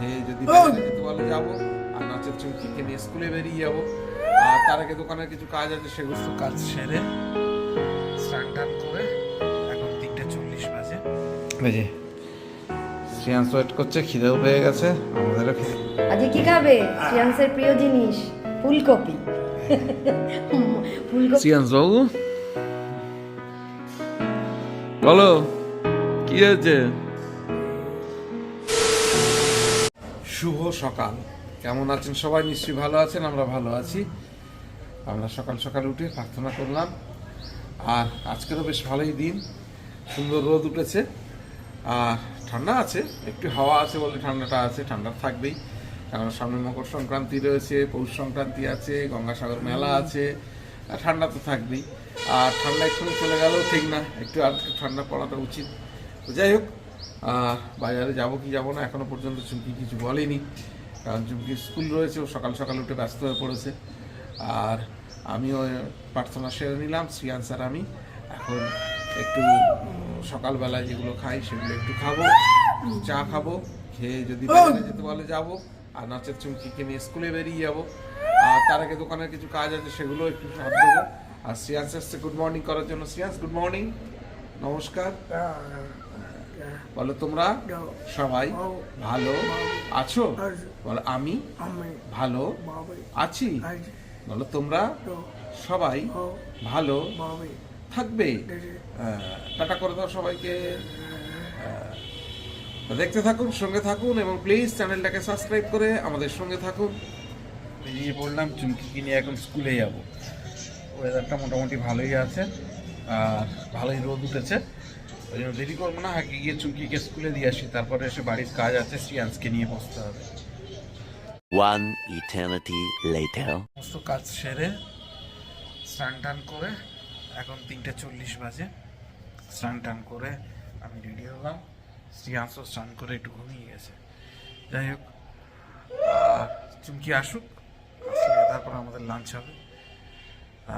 খেয়ে যদি বাইরে যেতে বলে যাব। আর নাচের চুমকিকে নিয়ে স্কুলে বেরিয়ে যাব। আর তার আগে দোকানের কিছু কাজ আছে সেগুলো কাজ সেরে স্নান টান করে এখন তিনটে চল্লিশ বাজে। বেজে শ্রিয়াংশ ওয়েট করছে খিদেও পেয়ে গেছে আমাদেরও খিদে। আজকে কি খাবে? শ্রিয়াংসের প্রিয় জিনিস ফুলকপি। ফুলকপি। শ্রিয়াংশ বাবু? বলো কি হয়েছে? শুভ সকাল। কেমন আছেন সবাই? নিশ্চয়ই ভালো আছেন, আমরা ভালো আছি। আমরা সকাল সকাল উঠে প্রার্থনা করলাম। আর আজকেরও বেশ ভালোই দিন। সুন্দর রোদ উঠেছে। আর ঠান্ডা আছে, একটু হাওয়া আছে বলে ঠান্ডাটা আছে, ঠান্ডা থাকবেই। কারণ সামনে মকর সংক্রান্তি রয়েছে, পৌষ সংক্রান্তি আছে, গঙ্গাসাগর মেলা আছে ঠান্ডা তো থাকবেই। আর ঠান্ডা একটু চলে গেলেও ঠিক না, একটু আর ঠান্ডা পড়াটা উচিত। যাই হোক বাজারে যাব কি যাব না, এখনও পর্যন্ত চুমকি কিছু বলেনি। কারণ চুমকি স্কুল রয়েছে, ও সকাল সকাল উঠে ব্যস্ত হয়ে পড়েছে। আর আমিও প্রার্থনা সেরে নিলাম, শ্রিয়ান স্যার আমি। এখন একটু সকালবেলায় যেগুলো খাই সেগুলো একটু খাব, চা খাব, খেয়ে যদি বাইরে যেতে বলে যাব, আর নাচের চুমকিকে নিয়ে স্কুলে বেরিয়ে যাব। আর তার আগে দোকানের কিছু কাজ আছে, সেগুলো একটু সাথ দেবো। আর শ্রিয়াংস এসছে গুড মর্নিং করার জন্য শ্রিয়াংস গুড মর্নিং নমস্কার। বলো তোমরা সবাই ভালো আছো? বলো আমি ভালো আছি? বলো তোমরা সবাই ভালো থাকবে? হ্যাঁ, টাটা করে দাও সবাইকে। দেখতে থাকুন সঙ্গে থাকুন এবং প্লিজ চ্যানেলটাকে সাবস্ক্রাইব করে আমাদের সঙ্গে থাকুন। বেরিয়ে পড়লাম চুমকিকে নিয়ে এখন স্কুলে যাব। ওয়েদারটা মোটামুটি ভালোই আছে আর ভালোই রোদ উঠেছে। ওই জন্য দেরি করব না আগে গিয়ে চুমকিকে স্কুলে দিয়ে আসি তারপরে এসে বাড়ির কাজ আছে শ্রিয়ান্সকে নিয়ে বসতে হবে। One eternity later. সমস্ত কাজ সেরে স্নান টান করে এখন তিনটে চল্লিশ বাজে। স্নান টান করে আমি রেডি হলাম শ্রিয়াংশও স্নান করে একটু ঘুমিয়ে গেছে। যাই হোক আর চুমকি আসুক আসলে তারপর আমাদের লাঞ্চ হবে।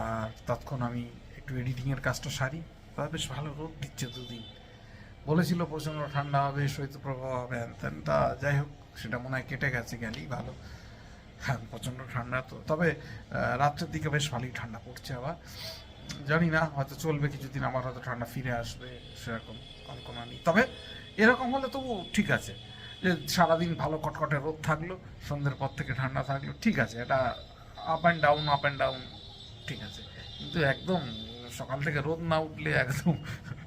আর তৎক্ষণ আমি একটু এডিটিংয়ের কাজটা সারি। তা বেশ ভালো রোদ দিচ্ছে দুদিন। বলেছিল প্রচণ্ড ঠান্ডা হবে শৈত্যপ্রবাহ হবে হ্যান তা যাই হোক, সেটা মনে হয় কেটে গেছে গেলেই ভালো। হ্যাঁ প্রচণ্ড ঠান্ডা তো। তবে রাত্রের দিকে বেশ ভালোই ঠান্ডা পড়ছে আবার। জানি না, হয়তো চলবে কিছুদিন, আবার হয়তো ঠান্ডা ফিরে আসবে, সেরকম কল্পনা নেই। তবে, এরকম হলে তবু ঠিক আছে। যে সারাদিন ভালো কটকটে রোদ থাকল, সন্ধ্যের পর থেকে ঠান্ডা থাকল, ঠিক আছে। এটা up and down up and down ঠিক আছে। কিন্তু একদম সকাল থেকে রোদ না উঠলে একদম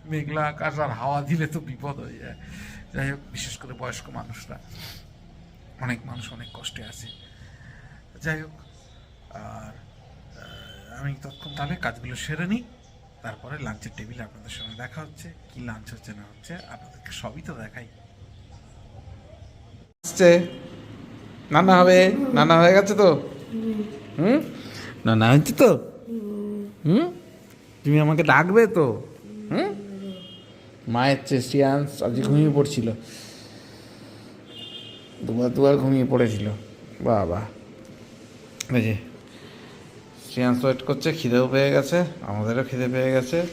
মেঘলা আকাশ আর হাওয়া দিলে তো বিপদ হয়ে যায়। যাই হোক, বিশেষ করে বয়স্ক মানুষরা। অনেক মানুষ অনেক কষ্টে আছে। যাই হোক, আর আমি তৎক্ষণ তাহলে কাজগুলো সেরে নিই। তারপরে লাঞ্চের টেবিলে আপনাদের সঙ্গে দেখা হচ্ছে, কি লাঞ্চ হচ্ছে না হচ্ছে, আপনাদেরকে সবই তো দেখাই। আসছে। নানা হবে, নানা হয়ে গেছে তো? হুম? নানা হচ্ছে তো? হুম? তুমি আমাকে ডাকবে তো? হুম? মায়ের শ্রিয়াংশ আজকে ঘুমিয়ে পড়ছিল। দুবার দুবার ঘুমিয়ে পড়েছিল। বাবা। এই যে ওয়েট করছে, খিদেও পেয়ে গেছে, আমাদেরও খিদে পেয়ে গেছে।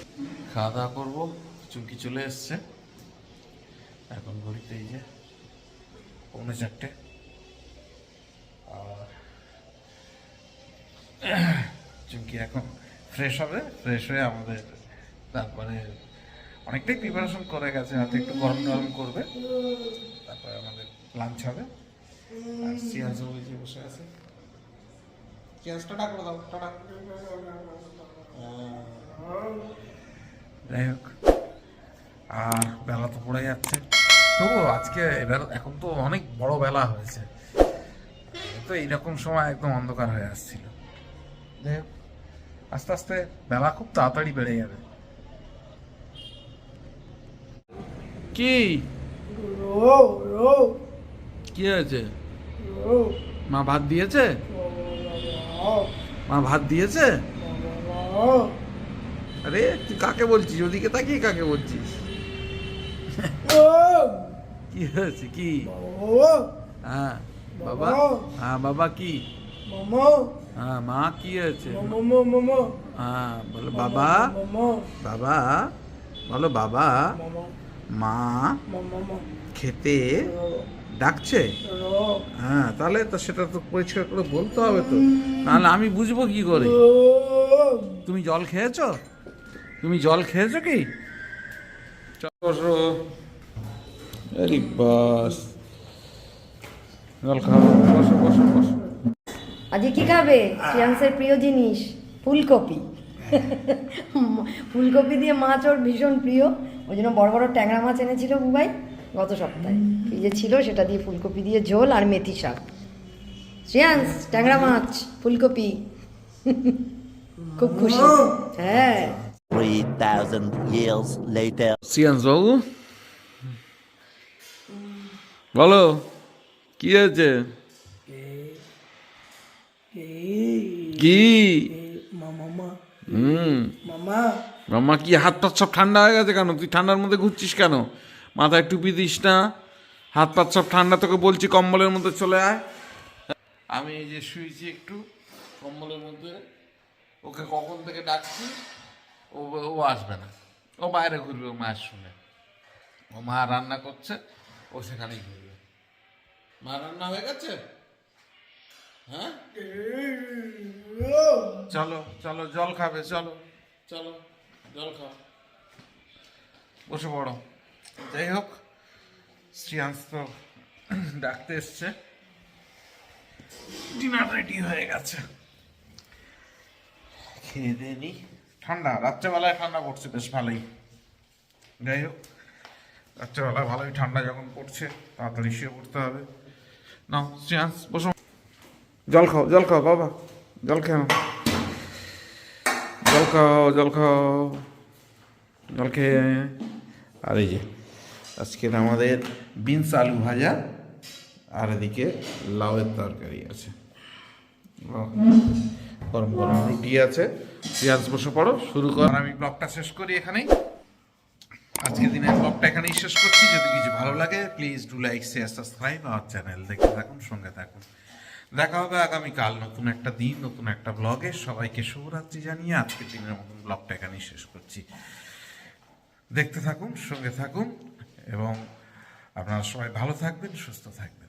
খাওয়া দাওয়া করব, চুমকি চলে এসছে। এখন ঘড়িতে এই যে, পৌনে চারটে। আর চুমকি এখন ফ্রেশ হবে ফ্রেশ হয়ে আমাদের, তারপরে অনেকটাই প্রিপারেশন করে গেছে, হয়তো একটু গরম গরম করবে। তারপরে আমাদের লাঞ্চ হবে। আর সিয়াজ ওই যে বসে আছে। করে দাও, টাটা। যাই হোক, আর বেলা তো পড়ে যাচ্ছে। তবু আজকে এবার এখন তো অনেক বড় বেলা হয়েছে। তো এইরকম সময় একদম অন্ধকার হয়ে আসছিল। যাই হোক। আস্তে আস্তে বেলা খুব তাড়াতাড়ি বেড়ে যাবে কি কি হয়েছে মা ভাত দিয়েছে মা ভাত দিয়েছে আরে তুই কাকে বলছিস ওদিকে তাকিয়ে কাকে বলছিস কি হয়েছে কি হ্যাঁ বাবা হ্যাঁ বাবা কি হ্যাঁ মা কি হয়েছে? হ্যাঁ বলো বাবা। বাবা বলো বাবা। মা খেতে ডাকছে? হ্যাঁ তাহলে তো সেটা তো পরিষ্কার করে বলতে হবে তো। নাহলে আমি বুঝব কি করে? তুমি জল খেয়েছো? তুমি জল খেয়েছো কি? বাস। জল খাও। বসো বসো বসো। আজকে কি খাবে? শ্রিয়াংসের প্রিয় জিনিস ফুলকপি। ফুলকপি দিয়ে মাছ ওর ভীষণ প্রিয়। ওই জন্য বড় বড় ট্যাংরা মাছ এনেছিল বুবাই গত সপ্তাহে। এই যে ছিল সেটা দিয়ে ফুলকপি দিয়ে ঝোল আর মেথি শাক। শ্রিয়াংস ট্যাংরা মাছ ফুলকপি। খুব খুশি। হ্যাঁ। 3,000 years later. সিয়ান্স বাবু? বলো কি হয়েছে? কি? হুম। মামা। কি হাত পাত সব ঠান্ডা হয়ে গেছে কেন? তুই ঠান্ডার মধ্যে ঘুরছিস কেন? মাথায় টুপি দিস না। হাত পাত সব ঠান্ডা তোকে বলছি কম্বলের মধ্যে চলে আয়। আমি এই যে শুয়েছি একটু কম্বলের মধ্যে। ওকে কখন থেকে ডাকছি? ও ও আসবে না। ও বাইরে ঘুরবে ও মায়ের শুনে ও মা রান্না করছে ও সেখানেই ঘুরবে। মা রান্না হয়ে গেছে? চলো চলো জল খাবে চলো। চলো জল খাও। বসে পড়ো। যাই হোক শ্রিয়াংশ তো ডাকতে এসছে। ডিনার রেডি হয়ে গেছে। খেয়ে দিয়ে নি। ঠান্ডা রাত্রেবেলায় ঠান্ডা পড়ছে বেশ ভালোই। যাই হোক রাত্রেবেলা ভালোই ঠান্ডা যখন পড়ছে তাড়াতাড়ি শুয়ে পড়তে হবে। না শ্রিয়াংশ বসো। জল খাও জল খাও, বাবা, জল খাও। জল খাও জল খাও, জল খেয়ে। আর এই যে আজকের আমাদের বিনস আলু ভাজা, আর এদিকে লাউয়ের তরকারি আছে। গরম গরম রুটি আছে। পেঁয়াজ বসে পড়ো, শুরু কর। আমি ব্লগটা শেষ করি এখানেই। আজকের দিনের ব্লগটা এখানেই শেষ করছি। যদি কিছু ভালো লাগে please do like share subscribe আমার চ্যানেল দেখতে থাকুন, সঙ্গে থাকুন। দেখা হবে আগামীকাল নতুন একটা দিন, নতুন একটা ব্লগে সবাইকে শুভরাত্রি জানিয়ে আজকের দিনের মতন ব্লগটা এখানেই শেষ করছি। দেখতে থাকুন, সঙ্গে থাকুন, এবং আপনারা সবাই ভালো থাকবেন, সুস্থ থাকবেন।